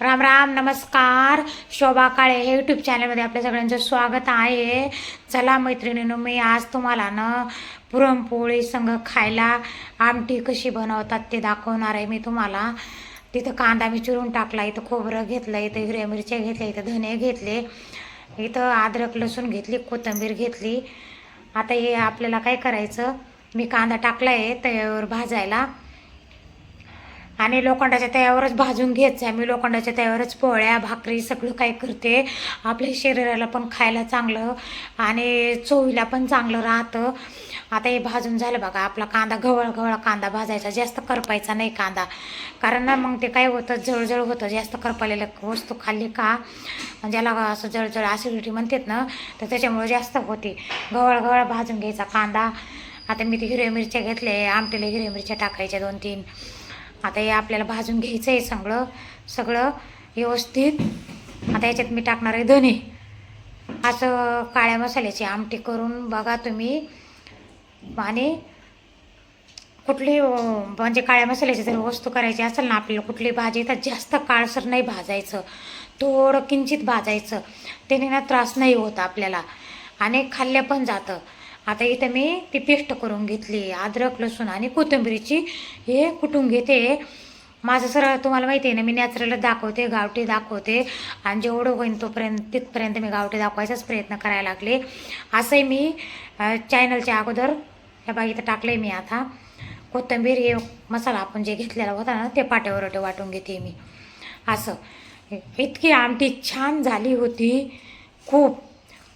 राम राम नमस्कार. शोभा काळे हे यूट्यूब चॅनलमध्ये आपल्या सगळ्यांचं स्वागत आहे. चला मैत्रिणीनं मी आज तुम्हाला ना पुरणपोळी संग खायला आमटी कशी बनवतात ते दाखवणार आहे. मी तुम्हाला तिथं कांदा मी चिरून टाकला इथं खोबरं घेतलं इथं हिरव्या मिरच्या घेतल्या इथं धने घेतले इथं अद्रक लसूण घेतली कोथिंबीर घेतली. आता हे आपल्याला काय करायचं मी कांदा टाकला आहे तव्यावर भाजायला. आणि लोखंडाच्या तयावरच भाजून घेत जा मी लोखंडाच्या तयावरच पोळ्या भाकरी सगळं काय करते. आपल्या शरीराला पण खायला चांगलं आणि चोवीला पण चांगलं राहतं. आता हे भाजून झालं बघा आपला कांदा गवळ गवळ कांदा भाजायचा जास्त करपायचा नाही कांदा. कारण ना मग ते काय होतं जळजळ होतं. जास्त करपालेलं वस्तू खाल्ली का? ज्याला असं जळजळ ॲसिडिटी म्हणतात ना तर त्याच्यामुळे जास्त होते. गवळ गवळ भाजून घ्यायचा कांदा. आता मी ते हिरव्या मिरच्या घेतले आमटीला हिरव्या मिरच्या टाकायच्या दोन तीन आता हे आपल्याला भाजून घ्यायचं आहे सगळं सगळं व्यवस्थित. आता याच्यात मी टाकणार आहे धने असं काळ्या मसाल्याची आमटी करून बघा तुम्ही. आणि कुठली म्हणजे काळ्या मसाल्याची जर वस्तू करायची असेल ना आपल्याला कुठली भाजी तर जास्त काळसर नाही भाजायचं. थोडं किंचित भाजायचं. त्याने ना त्रास नाही होत आपल्याला. आणि खाल्ल्या पण जातं. आता इथं मी ती पेस्ट करून घेतली अद्रक लसूण आणि कोथिंबीरीची. हे कुटून घेते? माझं सरळ तुम्हाला माहिती आहे ना मी नॅचरलच दाखवते गावठी दाखवते. आणि जेवढं होईन तोपर्यंत तिथपर्यंत मी गावठी दाखवायचाच प्रयत्न करायला लागले. असंही मी चॅनलच्या अगोदर ह्या बाई इथं टाकले मी आता. कोथिंबीर हे मसाला आपण जे घेतलेला होता ना ते पाट्यावर वाटून घेते मी. असं. इतकी आमटी छान झाली होती. खूप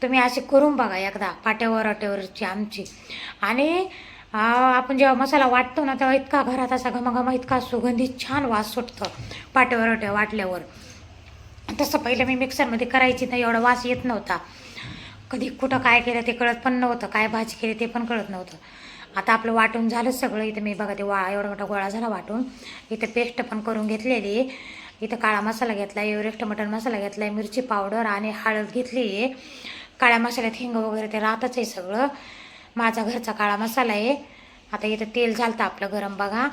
तुम्ही असे करून बघा एकदा पाट्यावर अटेवरची आमची. आणि आपण जेव्हा मसाला वाटतो ना तेव्हा इतका घरात असा घमाघमा इतका सुगंधित छान वास सुटतं पाट्यावर अटे वाटल्यावर. तसं पहिलं मी मिक्सरमध्ये करायची नाही एवढा वास येत नव्हता. कधी कुठं काय केलं ते कळत पण नव्हतं काय भाजी केली ते पण कळत नव्हतं. आता आपलं वाटून झालं सगळं इथं मी बघा ते वा एवढा मोठा गोळा झाला वाटून. इथं पेस्ट पण करून घेतलेली. आहे. इथं काळा मसाला घेतला एवरेस्ट मटन मसाला घेतला मिरची पावडर आणि हळद घेतली. आहे काळ्या मसाल्यात हिंग वगैरे ते राहतच आहे सगळं. माझा घरचा काळा मसाला आहे. आता इथं तेल झालं आपलं गरम बघा.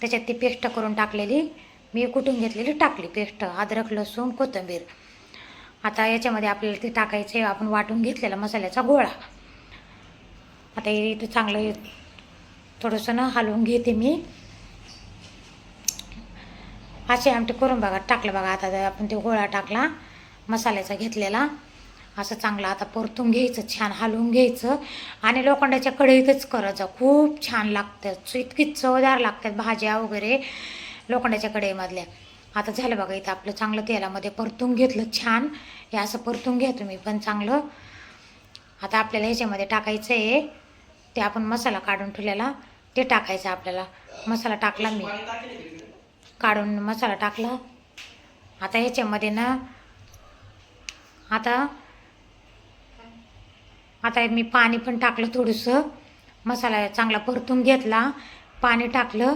त्याच्यात ती पेस्ट करून टाकलेली. मी कुटून घेतलेली? टाकली पेस्ट अद्रक लसूण कोथिंबीर. आता याच्यामध्ये आपल्याला ते टाकायचे आपण वाटून घेतलेला मसाल्याचा गोळा. आता इथं चांगलं थोडंसं ना हलवून घेते मी. असे आमटे करून बघा टाकलं बघा. आता आपण ते गोळा टाकला मसाल्याचा घेतलेला. असं चांगलं आता परतून घ्यायचं छान हलवून घ्यायचं. आणि लोखंडाच्या कढईतच करायचं. खूप छान लागतं इतकी चवदार लागतात भाज्या वगैरे लोखंडाच्या कढईमधल्या. आता झालं बघा इथं आपलं चांगलं तेलामध्ये परतून घेतलं छान. हे असं परतून घ्या तुम्ही पण चांगलं. आता आपल्याला ह्याच्यामध्ये टाकायचं आहे. ते आपण मसाला काढून ठेवलेला ते टाकायचं आपल्याला. मसाला टाकला मी. काढून मसाला टाकला. आता ह्याच्यामध्ये ना आता आता मी पाणी पण टाकलं थोडंसं. मसाला चांगला परतून घेतला. पाणी टाकलं.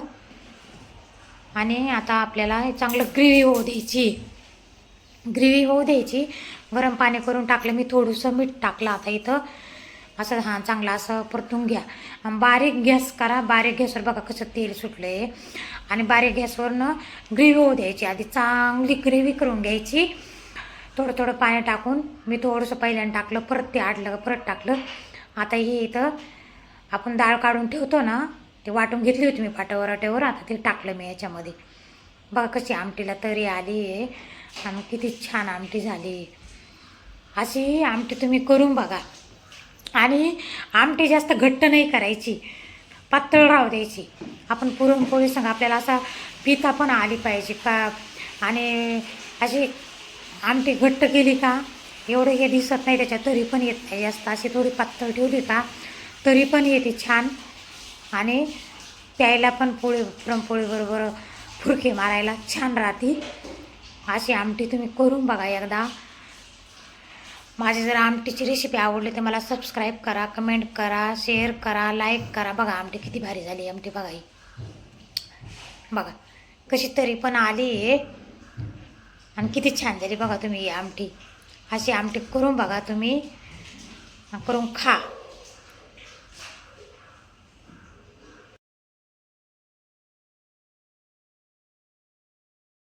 आणि आता आपल्याला चांगलं ग्रेव्ही होऊ द्यायची. ग्रेव्ही होऊ द्यायची. गरम पाणी करून टाकलं. मी थोडंसं मीठ टाकलं आता इथं. असं हां चांगलं असं परतून घ्या. बारीक गॅस करा. बारीक गॅसवर बघा कसं तेल सुटलं आहे आणि बारीक गॅसवरनं ग्रेव्ही होऊ द्यायची. आधी चांगली ग्रेव्ही करून घ्यायची. थोडं थोडं पाणी टाकून मी थोडंसं पहिल्यानं टाकलं परत ते आडलं का परत टाकलं. आता हे इथं आपण डाळ काढून ठेवतो ना ते वाटून घेतली होती मी पाट्यावर वाट्यावर आता ते टाकलं मी याच्यामध्ये. बघा कशी आमटीला तरी आली आहे आणि किती छान आमटी झाली अशी आमटी तुम्ही करून बघा. आणि आमटी जास्त घट्ट नाही करायची पातळ राहू द्यायची. आपण पुरणपोळी सांग आपल्याला असा पिता पण आली पाहिजे का? आणि अशी आमटी घट्ट केली का? एवढं हे दिसत नाही त्याच्यात तरी पण येत नाही. जास्त अशी थोडी पातळ ठेवली का तरी पण येते छान. आणि प्यायला पण पोळी पुरणपोळीबरोबर फुरके मारायला छान राहते अशी आमटी तुम्ही करून बघा एकदा. माझी जर आमटीची रेसिपी आवडली तर मला सबस्क्राईब करा कमेंट करा शेअर करा लाईक करा. बघा आमटी किती भारी झाली आमटी बघा ही. बघा कशी तरी पण आली. आहे आणि किती छान झाली बघा तुम्ही ही आमटी. अशी आमटी करून बघा तुम्ही करून खा.